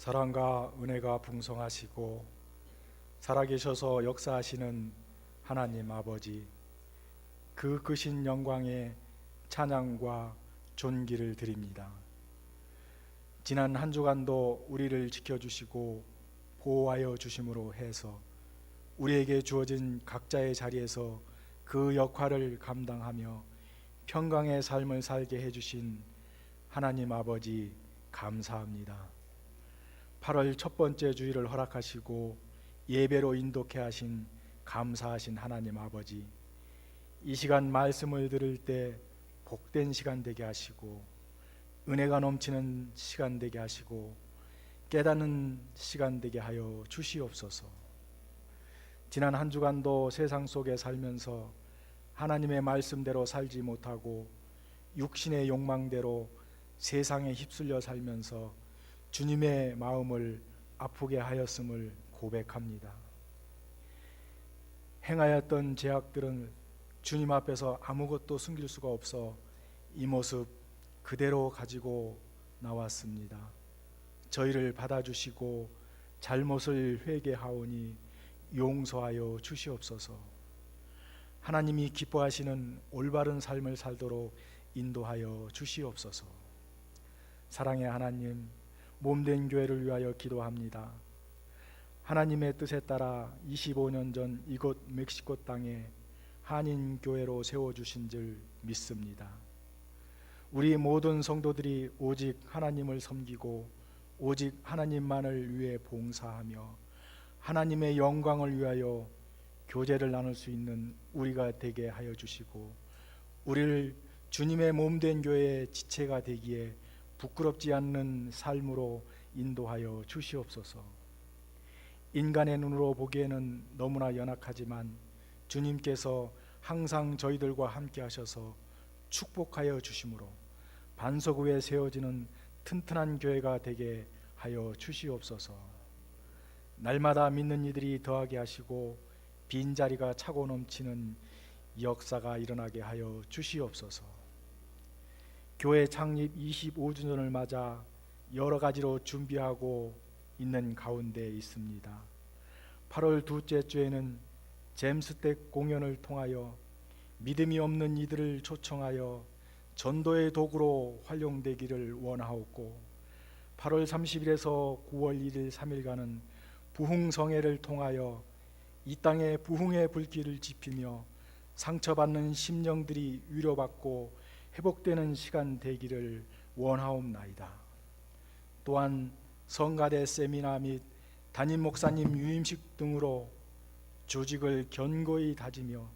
사랑과 은혜가 풍성하시고 살아계셔서 역사하시는 하나님 아버지 그 크신 영광에 찬양과 존귀를 드립니다. 지난 한 주간도 우리를 지켜주시고 보호하여 주심으로 해서 우리에게 주어진 각자의 자리에서 그 역할을 감당하며 평강의 삶을 살게 해주신 하나님 아버지 감사합니다. 8월 첫 번째 주일을 허락하시고 예배로 인도케 하신 감사하신 하나님 아버지 이 시간 말씀을 들을 때 복된 시간 되게 하시고 은혜가 넘치는 시간 되게 하시고 깨닫는 시간 되게 하여 주시옵소서. 지난 한 주간도 세상 속에 살면서 하나님의 말씀대로 살지 못하고 육신의 욕망대로 세상에 휩쓸려 살면서 주님의 마음을 아프게 하였음을 고백합니다. 행하였던 죄악들은 주님 앞에서 아무것도 숨길 수가 없어 이 모습 그대로 가지고 나왔습니다. 저희를 받아주시고 잘못을 회개하오니 용서하여 주시옵소서. 하나님이 기뻐하시는 올바른 삶을 살도록 인도하여 주시옵소서. 사랑의 하나님, 몸된 교회를 위하여 기도합니다. 하나님의 뜻에 따라 25년 전 이곳 멕시코 땅에 한인 교회로 세워 주신 줄 믿습니다. 우리 모든 성도들이 오직 하나님을 섬기고 오직 하나님만을 위해 봉사하며 하나님의 영광을 위하여 교제를 나눌 수 있는 우리가 되게 하여 주시고 우리를 주님의 몸 된 교회의 지체가 되기에 부끄럽지 않는 삶으로 인도하여 주시옵소서. 인간의 눈으로 보기에는 너무나 연약하지만 주님께서 항상 저희들과 함께 하셔서 축복하여 주심으로 반석 위에 세워지는 튼튼한 교회가 되게 하여 주시옵소서. 날마다 믿는 이들이 더하게 하시고 빈자리가 차고 넘치는 역사가 일어나게 하여 주시옵소서. 교회 창립 25주년을 맞아 여러 가지로 준비하고 있는 가운데 있습니다. 8월 둘째 주에는 잼스텍 공연을 통하여 믿음이 없는 이들을 초청하여 전도의 도구로 활용되기를 원하옵고 8월 30일에서 9월 1일 3일간은 부흥성회를 통하여 이 땅에 부흥의 불길을 지피며 상처받는 심령들이 위로받고 회복되는 시간 되기를 원하옵나이다. 또한 성가대 세미나 및 담임 목사님 유임식 등으로 조직을 견고히 다지며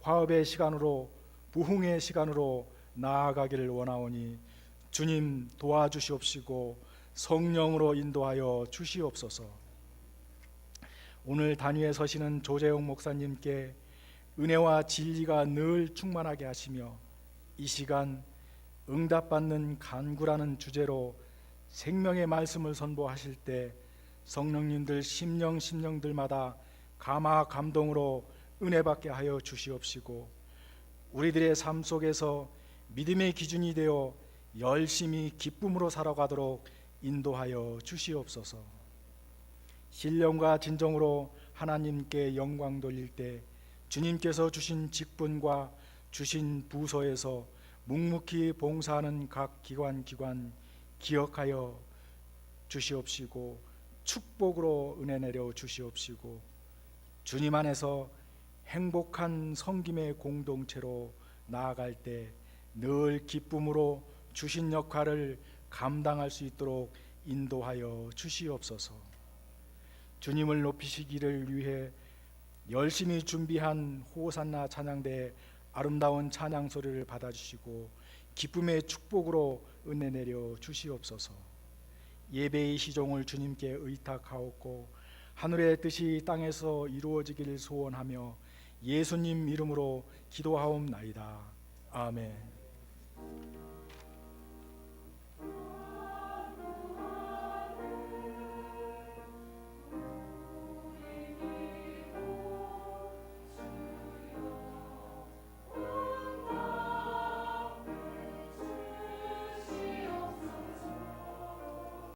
화합의 시간으로 부흥의 시간으로 나아가기를 원하오니 주님 도와주시옵시고 성령으로 인도하여 주시옵소서. 오늘 단위에 서시는 조재용 목사님께 은혜와 진리가 늘 충만하게 하시며 이 시간 응답받는 간구라는 주제로 생명의 말씀을 선보하실 때 성령님들 심령 심령들마다 감화 감동으로 은혜 받게 하여 주시옵시고 우리들의 삶 속에서 믿음의 기준이 되어 열심히 기쁨으로 살아가도록 인도하여 주시옵소서. 신령과 진정으로 하나님께 영광 돌릴 때 주님께서 주신 직분과 주신 부서에서 묵묵히 봉사하는 각 기관 기관 기억하여 주시옵시고 축복으로 은혜 내려 주시옵시고 주님 안에서 행복한 성김의 공동체로 나아갈 때 늘 기쁨으로 주신 역할을 감당할 수 있도록 인도하여 주시옵소서. 주님을 높이시기를 위해 열심히 준비한 호산나 찬양대 아름다운 찬양 소리를 받아주시고 기쁨의 축복으로 은혜 내려 주시옵소서. 예배의 시종을 주님께 의탁하옵고 하늘의 뜻이 땅에서 이루어지기를 소원하며 예수님 이름으로 기도하옵나이다. 아멘.